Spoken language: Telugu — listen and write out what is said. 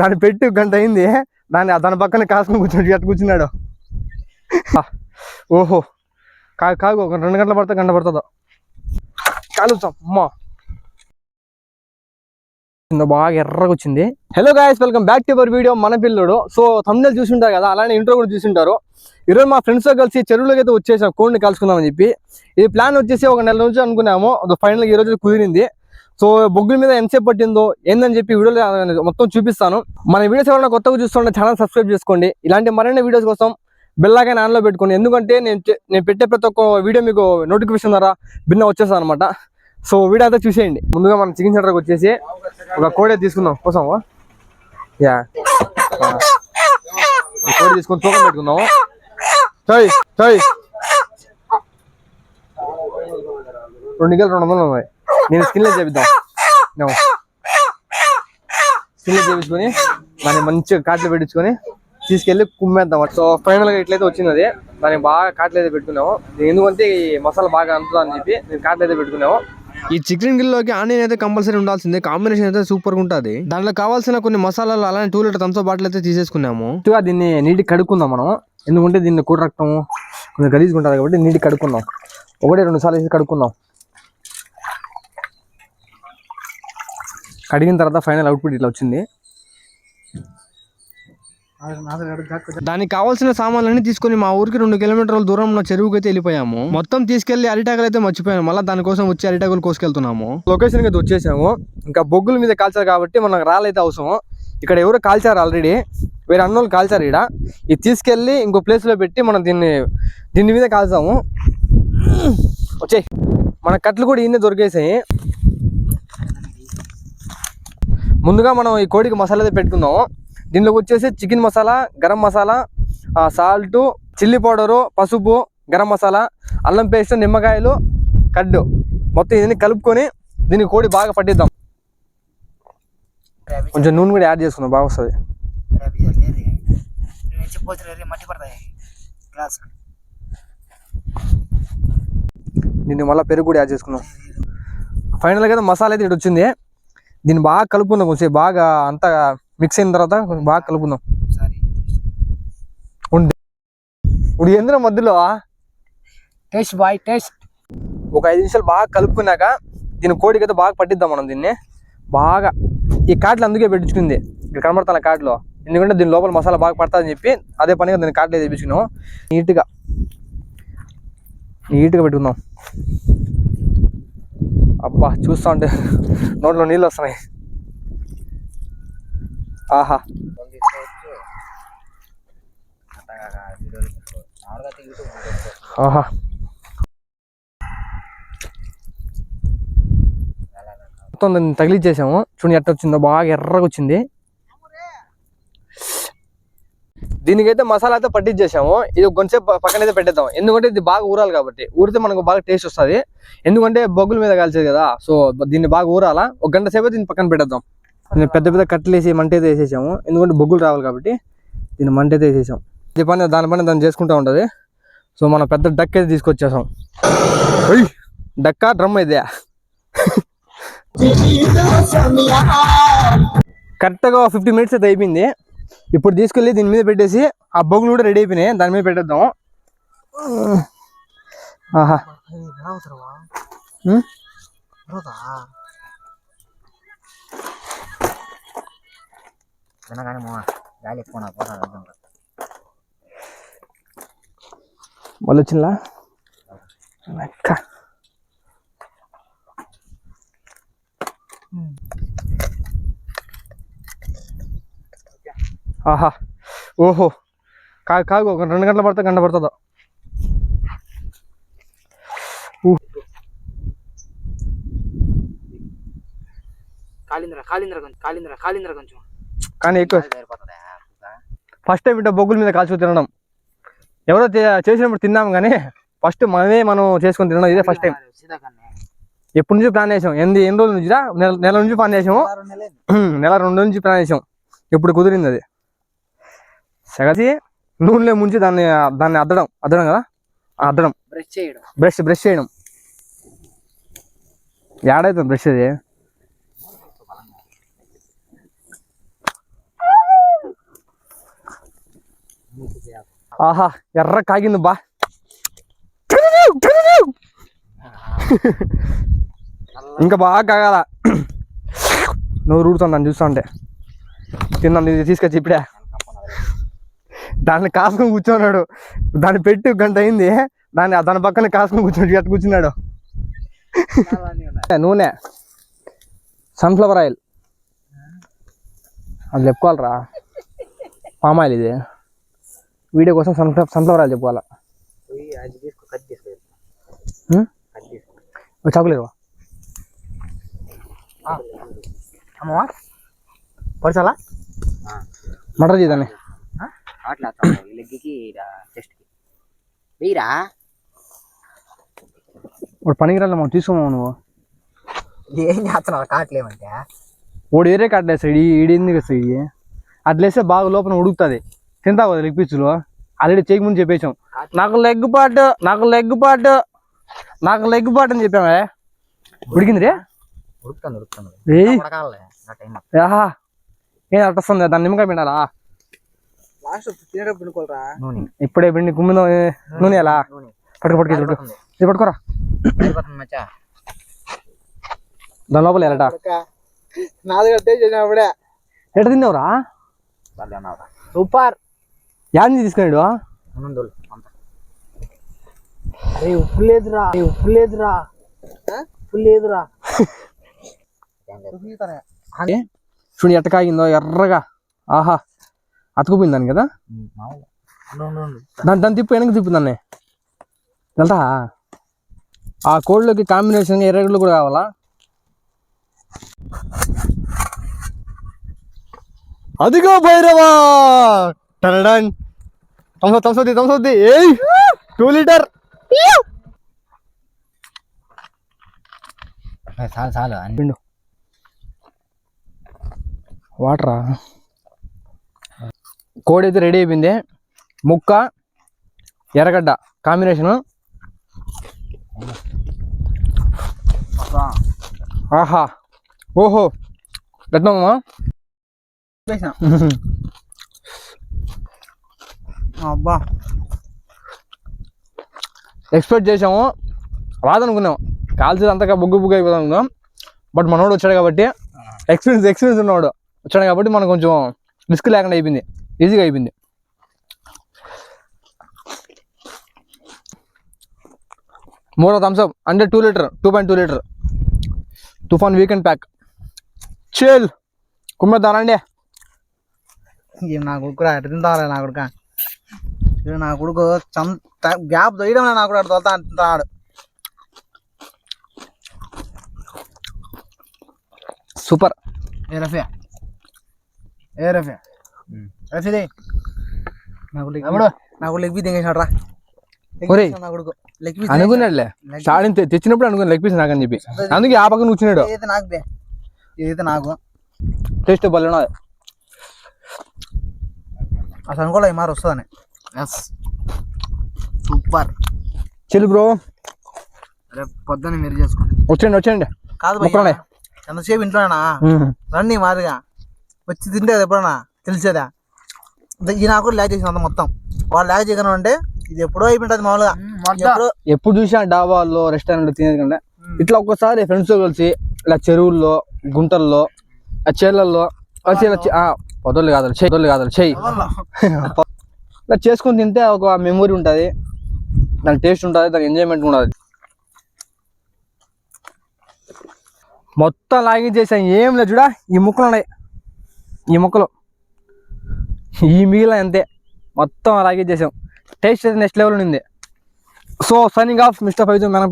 దాన్ని పెట్టి గంట అయింది. దాన్ని దాని పక్కన కాసుకుని కూర్చుని ఎట్ట కూర్చున్నాడు? ఓహో. కా కాగు ఒక రెండు గంటలు పడితే గంట పడుతుందో? కలుస్తాం అమ్మా. బాగా ఎర్రగా వచ్చింది. Hello guys welcome back to our video మన పిల్లడు. సో తమిళ చూసింటారు కదా అలానే ఇంట్రో కూడా చూసింటారు. ఈరోజు మా ఫ్రెండ్స్తో కలిసి చెరువులోకి అయితే వచ్చేసాం కోడిని కలుసుకుందామని చెప్పి. ఈ ప్లాన్ వచ్చేసి ఒక నెల నుంచి అనుకున్నాము ఫైనల్గా ఈ రోజు కుదిరింది. సో బొగ్గుల మీద ఎంతసేపు పట్టిందో ఏందని చెప్పి వీడియోలో మొత్తం చూపిస్తాను. మన వీడియోస్ ఎవరైనా కొత్తగా చూస్తుంటే ఛానల్ సబ్స్క్రైబ్ చేసుకోండి. ఇలాంటి మరిన్ని వీడియోస్ కోసం బెల్లాగా ఆన్లో పెట్టుకోండి. ఎందుకంటే నేను నేను పెట్టే ప్రతి ఒక్క వీడియో మీకు నోటిఫికేషన్ ద్వారా భిన్న వచ్చేస్తాను అనమాట సో వీడియో అంతా చూసేయండి. ముందుగా మనం చికెన్ సెంటర్కి వచ్చేసి ఒక కోడి తీసుకుందాం. కోసము? యా. కోడి తీసుకొని తూకం పెట్టుకుందాము? చాయ్ చాయ్ రెండు గెలు రెండు వందలు ఉన్నాయి. నేను స్కిన్లెస్ చేపిద్దాం. స్కిన్లెస్ చేపించుకొని దాన్ని మంచిగా కాట్లు పెట్టించుకొని తీసుకెళ్ళి కుమ్మేద్దాం. సో ఫైనల్గా ఇట్లయితే వచ్చింది అది. దానికి బాగా కాట్లు అయితే పెట్టుకున్నాము. ఎందుకంటే ఈ మసాలా బాగా అంటుదా అని చెప్పి నేను కాట్లు అయితే పెట్టుకున్నాము. ఈ చికెన్ గిల్లోకి ఆనియన్ అయితే కంపల్సరీ ఉండాల్సిందే. కాంబినేషన్ అయితే సూపర్గా ఉంటుంది. దాంట్లో కావాల్సిన కొన్ని మసాలాలు అలానే టూ లీటర్ థమ్స్ బాటిల్ అయితే తీసేసుకున్నాము. ఇటుగా దీన్ని నీటికి కడుక్కుందాం మనం. ఎందుకంటే దీన్ని కూడ రక్తము కొంచెం గలీజ్గా ఉంటుంది కాబట్టి నీటికి కడుక్కుందాం. ఒకటి రెండు సార్లు వేసి కడుక్కుందాం. కడిగిన తర్వాత ఫైనల్ అవుట్పుట్ ఇట్లా వచ్చింది. దానికి కావాల్సిన సామాన్లన్నీ తీసుకొని మా ఊరికి రెండు కిలోమీటర్ల దూరం ఉన్న చెరువుకి అయితే వెళ్ళిపోయాము. మొత్తం తీసుకెళ్ళి అరిటాకులు అయితే మర్చిపోయాము మళ్ళీ దానికోసం వచ్చి అరిటాకులు కోసుకెళ్తున్నాము. లొకేషన్ అయితే వచ్చేసాము. ఇంకా బొగ్గుల మీద కాల్చారు కాబట్టి మనకు రాలైతే అవసరం. ఇక్కడ ఎవరు కాల్చారు ఆల్రెడీ వేరే అన్నోళ్ళు కాల్చారు ఇక్కడ ఇది తీసుకెళ్ళి ఇంకో ప్లేస్లో పెట్టి మనం దీన్ని దీని మీద కాల్చాము. వచ్చే మన కట్లు కూడా ఇన్ని దొరికేసాయి. ముందుగా మనం ఈ కోడికి మసాలా అయితే పెట్టుకుందాం దీనిలోకి వచ్చేసి chicken masala garam masala salt chilli powder పసుపు గరం మసాలా అల్లం పేస్ట్ నిమ్మకాయలు కడ్డు. మొత్తం ఇవన్నీ కలుపుకొని దీన్ని కోడి బాగా పట్టిద్దాం. కొంచెం నూనె కూడా యాడ్ చేసుకుందాం బాగా వస్తుంది. నేను దీన్ని మళ్ళీ పెరుగు కూడా యాడ్ చేసుకున్నాం ఫైనల్గా మసాలా అయితే ఇటు వచ్చింది. దీన్ని బాగా కలుపుకుందాం కొంచెం బాగా అంతా మిక్స్ అయిన తర్వాత కొంచెం బాగా కలుపుకుందాం. ఉండి. ఇప్పుడు ఎందులో మధ్యలో టేస్ట్ బాయ్ టేస్ట్. ఒక ఐదు నిమిషాలు బాగా కలుపుకున్నాక దీని కోడికి అయితే బాగా పట్టిద్దాం మనం దీన్ని. బాగా. ఈ కాట్లు అందుకే పెట్టించుకుంది. ఇక్కడ కనబడతాను కాట్లో. ఎందుకంటే దీని లోపల మసాలా బాగా పడుతుందని చెప్పి అదే పనిగా దీన్ని కాట్లు తెప్పించుకున్నాం నీట్గా. నీట్గా పెట్టుకుందాం. అబ్బా చూస్తా ఉంటే నోట్లో నీళ్ళు వస్తున్నాయి. ఆహా. ఆహా. మొత్తం దాన్ని తగిలిచ్చేసాము. చూడండి ఎట్ట వచ్చిందో బాగా ఎర్రగా వచ్చింది. దీనికైతే మసాలా అయితే పట్టించేసాము. ఇది కొంచెం పక్కన అయితే పెట్టేద్దాం. ఎందుకంటే ఇది బాగా ఊరాలి కాబట్టి. ఊరితే మనకు బాగా టేస్ట్ వస్తుంది. ఎందుకంటే బొగ్గుల మీద కాల్చేది కదా. సో దీన్ని బాగా ఊరాలా? ఒక గంట సేపు దీన్ని పక్కన పెట్టేద్దాం. పెద్ద పెద్ద కట్టలు వేసి మంట అయితే వేసేసాము. ఎందుకంటే బొగ్గులు రావాలి కాబట్టి దీన్ని మంట అయితే వేసేసాం. ఇది పని దాని పని దాన్ని చేసుకుంటూ ఉంటుంది. సో మనం పెద్ద డక్ అయితే తీసుకొచ్చేసాం. డక్కా డ్రమ్ ఇదే. కరెక్ట్గా ఫిఫ్టీ మినిట్స్ అయితే అయిపోయింది. ఇప్పుడు తీసుకెళ్ళి దీని మీద పెట్టేసి ఆ బొగ్గులు కూడా రెడీ అయిపోయినాయి. దాని మీద పెట్టేద్దాం. ఆహా. గాలి ఎక్కువ మళ్ళీ వచ్చిందా ఆహా. ఓహో. కాదు కాదు ఒక రెండు గంటలు పడితే గంట పడుతుందో? కాలింద్ర కాలింద్ర కొంచెం కాలింద్ర కాలింద్ర కొంచెం. కానీ ఎక్కువ ఫస్ట్ టైం ఇట్లా బొగ్గుల మీద కాల్చుకు తినడం. ఎవరో చేసినప్పుడు తిన్నాం కానీ ఫస్ట్ మనమే మనం చేసుకొని తినడం ఇదే ఫస్ట్ టైం. ఎప్పటి నుంచి ప్లాన్ చేసాం? ఎన్ని ఎన్ని రోజుల నుంచి నెల నెల నుంచి ప్లాన్ చేసాము. నెల రెండు నుంచి ప్లాన్ చేసాం. ఇప్పుడు కుదిరింది అది? సగసి నూనెలో ముంచి దాన్ని దాన్ని అద్దడం అద్దడం కదా? అద్దడం. బ్రష్ చేయడం. బ్రష్ బ్రష్ చేయడం. ఏడైతుంది బ్రష్ అది ఆహా ఎర్ర కాగింది బా. ఇంకా బాగా కాగాల. నువ్వు రూడుతాను నన్ను చూస్తా ఉంటే తిన్నాను తీసుకొచ్చి ఇప్పుడే. దాన్ని కాసుకొని కూర్చున్నాడు. దాన్ని పెట్టి గంట అయింది. దాన్ని దాని పక్కన కాసుకొని కూర్చున్నాడు. ఎట్ట కూర్చున్నాడు. నూనె. Sunflower oil. అది చెప్పుకోవాలరా. పామ్ ఆయిల్ ఇది. వీడియో కోసం సన్ఫ్లవర్ సన్ఫ్లవర్ ఆయిల్ చెప్పుకోవాలా? చాకులేవా అమ్మా పరచాలా మటర్ చేద్దాన్ని అట్లా లెగ్కి చెస్ట్కి వెయ్యరా వాడు పనికి రాలే మనం తీసుకోమా నువ్వు. ఏం చేస్తున్నావు కావట్లేమంటే వాడు ఏరే ఈ ఈడింది కదా ఇది అట్లేస్తే బాగా లోపల ఉడుకుతుంది. తింటావు కదా లెగ్ పీచులు ఆల్రెడీ చేయక ముందు చెప్పేసాం నాకు లెగ్ పాటు నాకు లెగ్ పాటు నాకు లెగ్ పాటు అని చెప్పామే ఉడికింది రే. టైం ఆహా. ఏం అట్టొస్తుంది? దాన్ని నిమ్మకాయ పిండాలా? ఇప్పుడే పిండి కుమ్మిందో నూనె ఎలా? పట్టుకు పట్టుకు ఇది పట్టుకో. ఇది పట్టుకోరా. దాని లోపల ఎలట ఎట తిన్నావురా? సూపర్. యాడ్ తీసుకున్నాడు అరే ఉప్పు లేదురా. అరే ఉప్పు లేదురా. ఉప్పు లేదురా. చూడు ఎట్ట కాగిందో ఎర్రగా. ఆహా. అతుకుపోయింది దాని కదా దాని దాన్ని తిప్పు వెనక్కి తిప్పు దాన్ని. వెళ్తా. ఆ కోళ్ళకి కాంబినేషన్ ఎర్రగుళ్ళు కూడా కావాలా? అదిగో భైరవా! టనడన్ తమస ఏయ్! Two litre. చాలు చాలు. పిండు వాటరా? కోడి అయితే రెడీ అయిపోయింది. ముక్క ఎర్రగడ్డ కాంబినేషను ఆహా. ఓహో. పెట్టినామా అబ్బా. ఎక్స్పెక్ట్ చేసాము రాదనుకున్నాం. కాల్చేది అంతగా బొగ్గు బొగ్గు అయిపోదాం అనుకున్నాం. బట్ మనోడు వచ్చాడు కాబట్టి. ఎక్స్పీరియన్స్ ఎక్స్పీరియన్స్ ఉన్నవాడు. వచ్చాడు కాబట్టి మనకు కొంచెం రిస్క్ లేకుండా అయిపోయింది. ఈజీగా అయిపోయింది. మూడో థమ్స్అప్ అంటే two litre two point two litre తుఫాన్ వీకెండ్ ప్యాక్ చేల్ కుమ్మేద్దానండి ఏం నా కొడుకు తింటావాలే నా కొడుక? నా కొడుకు చంత గ్యాప్ దొయ్యడం నా కొడుకు అటు తోలుతా అంటున్నాడు సూపర్ ఏ రఫియా? ఏ రఫియా? రఫీదే నా కొడుకు ఎవడు నా కొడుకు లెగ్ పీస్ దింగేసాడు రా ఒరేయ్. నా కొడుకు. Leg piece అనుకున్నాడులే. స్టార్టింగ్ తెచ్చినప్పుడు అనుకుని లెగ్ పీస్ నాకని చెప్పి. అందుకే ఆ పక్కన కూర్చున్నాడు. నాకు నాకు. టేస్ట్ భలే ఉన్నది అసలు అనుకోలే మారు వస్తుందని. ఎస్ సూపర్ చెల్లి బ్రో. రేపు పొద్దున్న మీరు చేసుకోండి. వచ్చేయండి వచ్చేయండి. కాదు ఎంతసేపు ఇంట్లోనా రండి మాదిరిగా. వచ్చి తింటే ఎప్పుడన్నా? తెలిసేదా? ఈ నాకు ల్యాక్ చేసింది అంత మొత్తం. వాళ్ళు ల్యాక్ చేయగలను అంటే ఇది ఎప్పుడో అయిపోయింటది మామూలుగా. ఎప్పుడో ఎప్పుడు చూసినా డాబాల్లో రెస్టారెంట్ తినేది కంటే ఇట్లా ఒక్కసారి ఫ్రెండ్స్తో కలిసి ఇలా చెరువుల్లో గుంటల్లో ఆ చేర్లల్లో కలిసి ఇలా పొదలు కాదు చెయ్యి పొదలు కాదు చెయ్యి. ఇలా చేసుకొని తింటే ఒక మెమొరీ ఉంటుంది దాని టేస్ట్ ఉంటుంది దాని ఎంజాయ్మెంట్ ఉంటుంది. మొత్తం లాగించేసాం. ఏం లేదు చూడా ఈ ముక్కలు ఉన్నాయి ఈ ముక్కలు. ఈ మిగిలిన అంతే. మొత్తం లాగించేసాం టేస్ట్ అయితే నెక్స్ట్ లెవెల్ ఉంది. So signing off mister Faizu మన